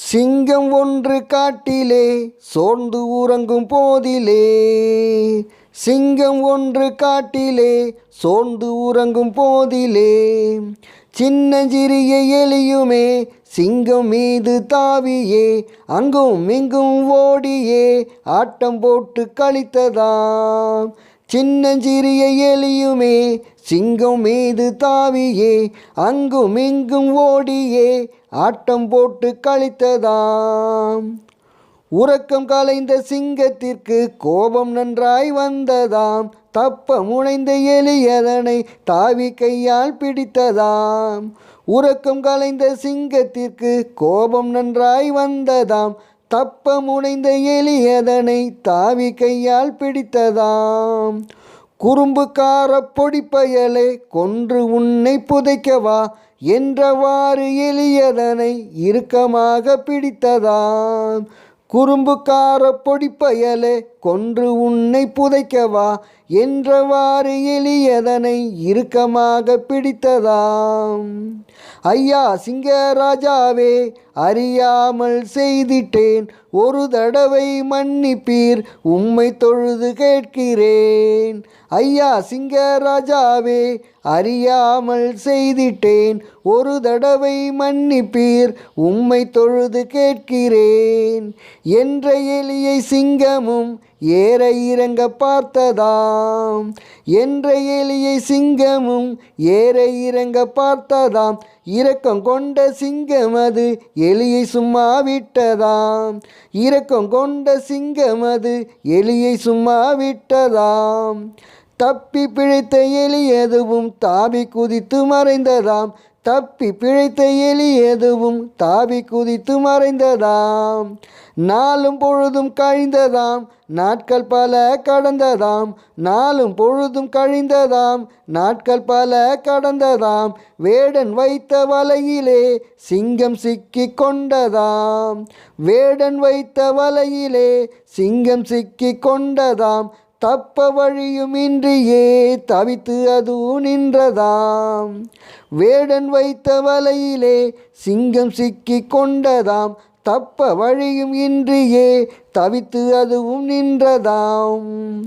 சிங்கம் ஒன்று காட்டிலே சோர்ந்து உறங்கும் போதிலே. சிங்கம் ஒன்று காட்டிலே சோர்ந்து உறங்கும் போதிலே. சின்னஞ்சிறிய எலியுமே சிங்கம் மீது தாவியே. அங்கும் இங்கும் ஓடியே ஆட்டம் போட்டு கழித்ததாம் சின்னஞ்சிறிய எலியுமே சிங்கம் மீது தாவியே அங்கும் இங்கும் ஓடியே ஆட்டம் போட்டு கழித்ததாம் உறக்கம் கலைந்த சிங்கத்திற்கு கோபம் நன்றாய் வந்ததாம். தப்ப முனைந்த எலியதனை தாவி கையால் பிடித்ததாம். உறக்கம் கலைந்த சிங்கத்திற்கு கோபம் நன்றாய் வந்ததாம். தப்ப முனைந்த எலியதனை தாவி கையால் பிடித்ததாம். குறும்புக்கார பொடிப்பயலை கொன்று உன்னை புதைக்கவா என்றவாறு எளியதனை இறுக்கமாக பிடித்ததாம். குறும்புக்கார பொடிப்பயலே கொன்று உன்னை புதைக்கவா என்றவாறு எளியதனை இறுக்கமாக பிடித்ததாம். ஐயா சிங்கராஜாவே அறியாமல் செய்திட்டேன். ஒரு தடவை மன்னிப்பீர் உம்மை தொழுது கேட்கிறேன். ஐயா சிங்கராஜாவே அறியாமல் செய்திட்டேன். ஒரு தடவை மன்னிப்பீர் உம்மை தொழுது கேட்கிறேன். என்ற எலியை சிங்கமும் ஏற இறங்க பார்த்ததாம். என்ற எலியை சிங்கமும் ஏற இறங்க பார்த்ததாம். இரக்கம் கொண்ட சிங்கம் அது எலியை சும்மா விட்டதாம். இரக்கம் கொண்ட சிங்கம் அது எலியை சும்மா விட்டதாம். தப்பி பிழைத்த எலி எதுவும் தாவி குதித்து மறைந்ததாம். தப்பி பிழைத்த எலி எதுவும் தாவி குதித்து மறைந்ததாம். நாளும் பொழுதும் கழிந்ததாம். நாட்கள் பல கடந்ததாம். நாளும் பொழுதும் கழிந்ததாம். நாட்கள் பல கடந்ததாம். வேடன் வைத்த வலையிலே சிங்கம் சிக்கி கொண்டதாம். வேடன் வைத்த வலையிலே சிங்கம் சிக்கி கொண்டதாம். தப்ப வழியும் இன்றியே தவித்து அது நின்றதாம். வேடன் வைத்த வலையிலே சிங்கம் சிக்கி கொண்டதாம். தப்ப வழியும் இன்றியே தவித்து அதுவும் நின்றதாம்.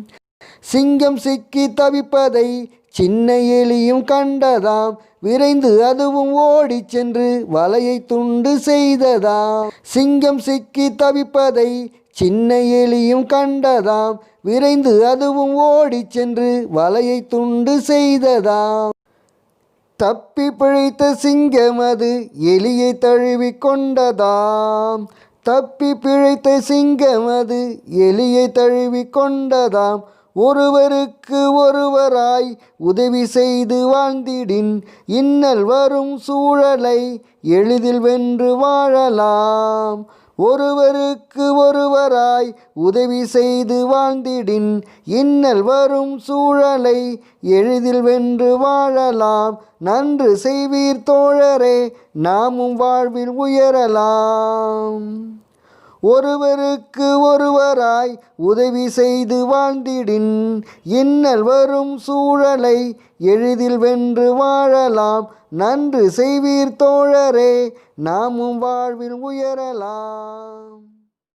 சிங்கம் சிக்கி தவிப்பதை சின்ன எலியும் கண்டதாம். விரைந்து அதுவும் ஓடி சென்று வலையை துண்டு செய்ததாம். சிங்கம் சிக்கி தவிப்பதை சின்ன எலியும் கண்டதாம். விரைந்து அதுவும் ஓடிச் சென்று வலையை துண்டு செய்ததாம். தப்பி பிழைத்த சிங்கம் அது எலியை தழுவி கொண்டதாம். தப்பி பிழைத்த சிங்கம் அது எலியை தழுவி கொண்டதாம். ஒருவருக்கு ஒருவராய் உதவி செய்து வாழ்ந்திடின். இன்னல் வரும் சூழலை எளிதில் வென்று வாழலாம். ஒருவருக்கு ஒருவராய் உதவி செய்து வாழ்ந்திடின். இன்னல் வரும் சூழலை எளிதில் வென்று வாழலாம். நன்று செய்வீர் தோழரே நாமும் வாழ்வில் உயரலாம். ஒருவருக்கு ஒருவராய் உதவி செய்து வாழ்ந்திடின். இன்னல் வரும் சூழலை எளிதில் வென்று வாழலாம். நன்று செய்வீர் தோழரே நாமும் வாழ்வில் உயரலாம்.